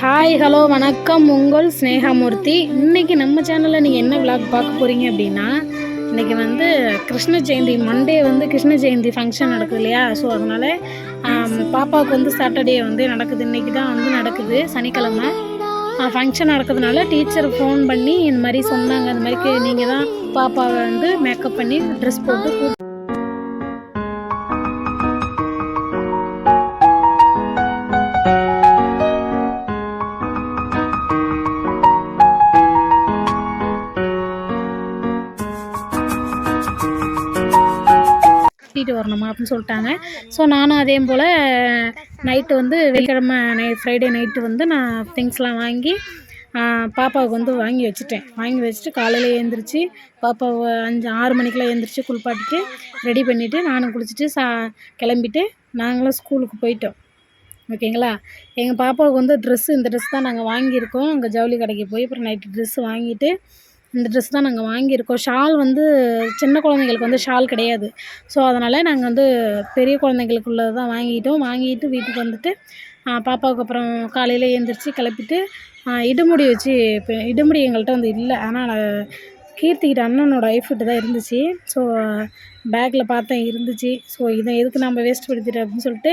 Hi hello வணக்கம். உங்கள் ஸ்னேகாமூர்த்தி இன்றைக்கி நம்ம சேனலில் நீங்கள் என்ன விளாக் பார்க்க போகிறீங்க அப்படின்னா இன்றைக்கி வந்து கிருஷ்ண ஜெயந்தி மண்டே வந்து கிருஷ்ண ஜெயந்தி ஃபங்க்ஷன் நடக்குது இல்லையா? ஸோ அதனால் பாப்பாவுக்கு வந்து சாட்டர்டே வந்து நடக்குது. இன்றைக்கி தான் வந்து நடக்குது சனிக்கிழமை. ஃபங்க்ஷன் நடக்கிறதுனால டீச்சர் ஃபோன் பண்ணி இந்த மாதிரி சொன்னாங்க. இந்த மாதிரி நீங்கள் தான் பாப்பாவை வந்து மேக்கப் பண்ணி ட்ரெஸ் போட்டு சுற்றிட்டு வரணுமா அப்படின்னு சொல்லிட்டாங்க. ஸோ நானும் அதே போல் நைட்டு வந்து வெள்ளிக்கிழமை நை ஃப்ரைடே நைட்டு வந்து நான் திங்ஸ்லாம் வாங்கி பாப்பாவுக்கு வந்து வாங்கி வச்சுட்டேன். வாங்கி வச்சுட்டு காலையில் எழுந்திரிச்சு பாப்பாவை அஞ்சு ஆறு மணிக்கெலாம் எழுந்திரிச்சு குளிப்பாட்டிட்டு ரெடி பண்ணிவிட்டு நானும் குளிச்சுட்டு சா கிளம்பிட்டு நாங்களும் ஸ்கூலுக்கு போயிட்டோம். ஓகேங்களா எங்கள் பாப்பாவுக்கு வந்து ட்ரெஸ்ஸு இந்த ட்ரெஸ் தான் நாங்கள் வாங்கியிருக்கோம். அங்கே ஜவுளி கடைக்கு போய் அப்புறம் நைட்டு ட்ரெஸ்ஸு வாங்கிட்டு இந்த ட்ரெஸ் தான் நாங்கள் வாங்கியிருக்கோம். ஷால் வந்து சின்ன குழந்தைங்களுக்கு வந்து ஷால் கிடையாது. ஸோ அதனால் நாங்கள் வந்து பெரிய குழந்தைங்களுக்கு உள்ளது தான் வாங்கிட்டோம். வாங்கிட்டு வீட்டுக்கு வந்துட்டு பாப்பாவுக்கு அப்புறம் காலையில் எழுந்திரிச்சு கிளப்பிட்டு இடுமுடி வச்சு இப்போ இடுமுடி எங்கள்கிட்ட வந்து இல்லை. ஆனால் கீர்த்திக்கிட்ட அண்ணனோட ஐஃபிட்டு தான் இருந்துச்சு. ஸோ பேக்கில் பார்த்தேன் இருந்துச்சு. ஸோ இதை எதுக்கு நம்ம வேஸ்ட் படுத்திட்டு அப்படின்னு சொல்லிட்டு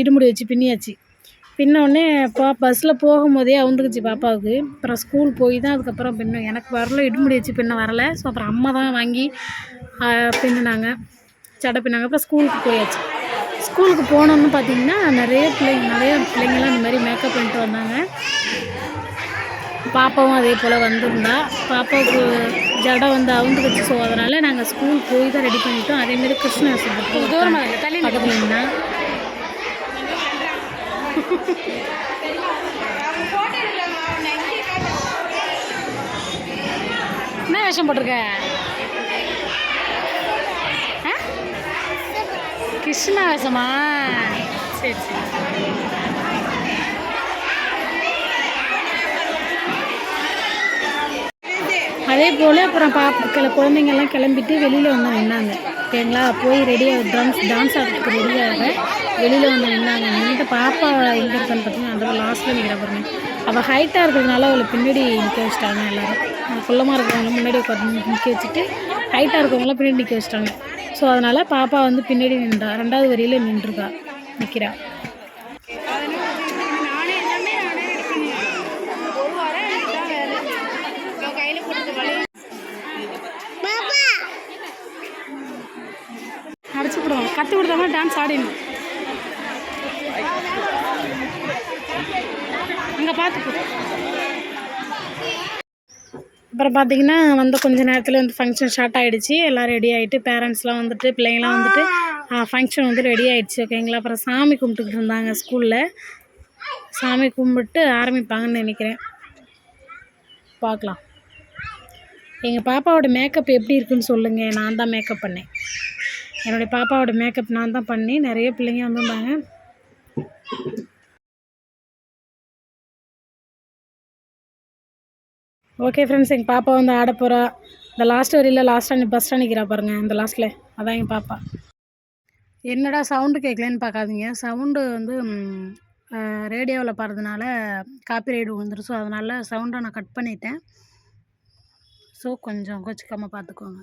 இடுமுடி வச்சு பின்னியாச்சு. பின்ன உடனே பா பஸ்ஸில் போகும்போதே அவுந்துக்குச்சு பாப்பாவுக்கு. அப்புறம் ஸ்கூல் போய் தான் அதுக்கப்புறம் பின்னும் எனக்கு வரல இடுமுடி வச்சு பின்ன வரல. ஸோ அப்புறம் அம்மா தான் வாங்கி பின்னுனாங்க. சடை பின்னாங்க. அப்புறம் ஸ்கூலுக்கு போயாச்சு. ஸ்கூலுக்கு போனோன்னு பார்த்தீங்கன்னா நிறைய பிள்ளைங்க நிறைய பிள்ளைங்களாம் இந்த மாதிரி மேக்கப் பண்ணிட்டு வந்தாங்க. பாப்பாவும் அதே போல் வந்திருந்தா. பாப்பாவுக்கு ஜடை வந்து அவுந்துக்குச்சு ஸோ அதனால் நாங்கள் ஸ்கூல் போய் தான் ரெடி பண்ணிட்டோம். அதேமாரி கிருஷ்ணாசிரமத்துக்கு பக்கத்தில் இருந்தா என்ன வேஷம் போட்டிருக்க? ஆ? கிருஷ்ணா வேஷமா? சரி சரி. அதே போல் அப்புறம் பாப்பா குழந்தைங்கள்லாம் கிளம்பிட்டு வெளியில் வந்து நின்னாங்க. ஓகேங்களா போய் ரெடியாக டான்ஸ் டான்ஸ் ஆடுறதுக்கு ரெடியாக வெளியில் வந்து நின்னாங்க. நின்றுட்டு பாப்பா எங்கே இருக்கான்னு பார்த்தீங்கன்னா அந்த லாஸ்ட்டில் நிற்கிற பாருங்க. அவள் ஹைட்டாக இருக்கிறதுனால அவளை பின்னாடி நிற்க வச்சிட்டாங்க எல்லோரும். குள்ளமாக இருக்கிறவங்களும் முன்னாடி உட்காந்து நிற்க வச்சுட்டு ஹைட்டாக இருக்கவங்களாம் பின்னாடி நிற்க வச்சிட்டாங்க. ஸோ அதனால் பாப்பா வந்து பின்னாடி நின்றா. ரெண்டாவது வரியில் நின்றுருக்கா நிற்கிறா கற்று கொடுத்தவங்க டான்ஸ் ஆடிடணும். அங்கே பார்த்துக்கோ அப்புறம் பார்த்தீங்கன்னா வந்து கொஞ்ச நேரத்தில் வந்து ஃபங்க்ஷன் ஸ்டார்ட் ஆகிடுச்சு எல்லாம் ரெடி ஆகிட்டு பேரண்ட்ஸ்லாம் வந்துட்டு பிள்ளைங்களாம் வந்துட்டு ஃபங்க்ஷன் வந்து ரெடி ஆகிடுச்சு ஓகேங்களா அப்புறம் சாமி கும்பிட்டுக்கிட்டு இருந்தாங்க ஸ்கூலில் சாமி கும்பிட்டு ஆரம்பிப்பாங்கன்னு நினைக்கிறேன். பார்க்கலாம் எங்கள் பாப்பாவோட மேக்கப் எப்படி இருக்குன்னு சொல்லுங்கள் நான் தான் மேக்கப் பண்ணேன். என்னுடைய பாப்பாவோட மேக்கப் நான் தான் பண்ணி நிறைய பிள்ளைங்க வந்திருந்தாங்க. ஓகே ஃப்ரெண்ட்ஸ் எங்கள் பாப்பா வந்து ஆட போகிறா இந்த லாஸ்ட் வரையில் லாஸ்ட்டாக பஸ்ட்டாக நிற்கிறா பாருங்கள் அந்த லாஸ்ட்டில் அதான் எங்கள் பாப்பா. என்னடா சவுண்டு கேட்கலன்னு பார்க்காதீங்க. சவுண்டு வந்து ரேடியோவில் பாடுறதுனால காப்பி ரைடு வந்துடும் ஸோ அதனால் சவுண்டை நான் கட் பண்ணிட்டேன். ஸோ கொஞ்சம் கொச்சிக்காமல் பார்த்துக்கோங்க.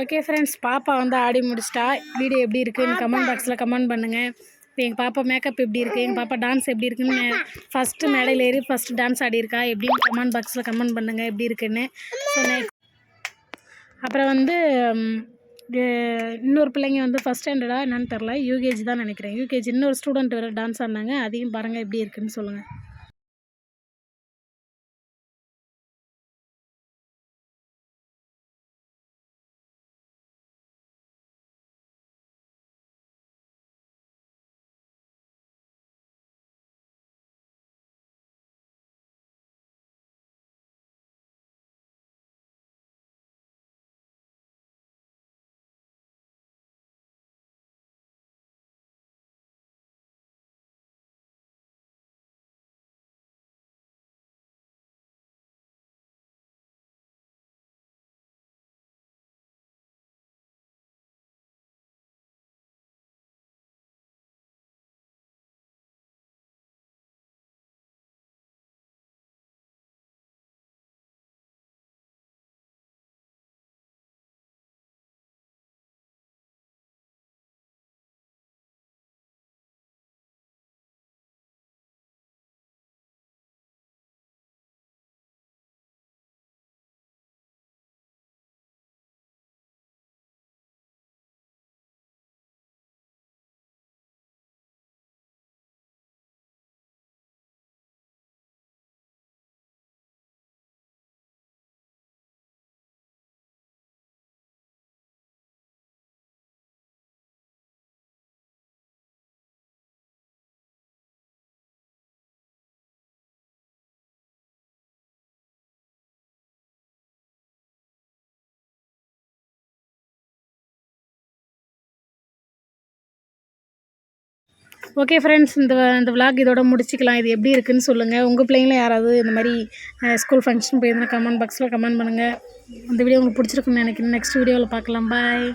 ஓகே ஃப்ரெண்ட்ஸ் பாப்பா வந்து ஆடி முடிச்சிட்டா. வீடியோ எப்படி இருக்குன்னு கமெண்ட் பாக்ஸில் கமெண்ட் பண்ணுங்கள் இப்போ எங்கள் பாப்பா மேக்கப் எப்படி இருக்குது எங்கள் பாப்பா டான்ஸ் எப்படி இருக்குன்னு ஃபஸ்ட்டு மேடையில் ஏறி ஃபஸ்ட்டு டான்ஸ் ஆடியிருக்கா எப்படின்னு கமெண்ட் பாக்ஸில் கமெண்ட் பண்ணுங்கள் எப்படி இருக்குன்னு. ஸோ அப்புறம் வந்து இன்னொரு பிள்ளைங்க வந்து ஃபஸ்ட் ஸ்டாண்டர்டா என்னன்னு தெரில யூகேஜி தான் நினைக்கிறேன். யூகேஜி இன்னொரு ஸ்டூடெண்ட் வேறு டான்ஸ் ஆடினாங்க. அதையும் பாருங்கள் எப்படி இருக்குன்னு சொல்லுங்கள் ஓகே ஃப்ரெண்ட்ஸ் இந்த இந்த விளாக் இதோட முடிச்சிக்கலாம். இது எப்படி இருக்குன்னு சொல்லுங்கள் உங்கள் பிள்ளைங்களும் யாராவது இந்த மாதிரி ஸ்கூல் ஃபங்க்ஷன் போயிருந்தா கமெண்ட் பாக்ஸில் கமெண்ட் பண்ணுங்கள் இந்த வீடியோ உங்களுக்கு பிடிச்சிருக்குன்னு நினைக்கிறேன். நெக்ஸ்ட் வீடியோவில் பார்க்கலாம். பாய்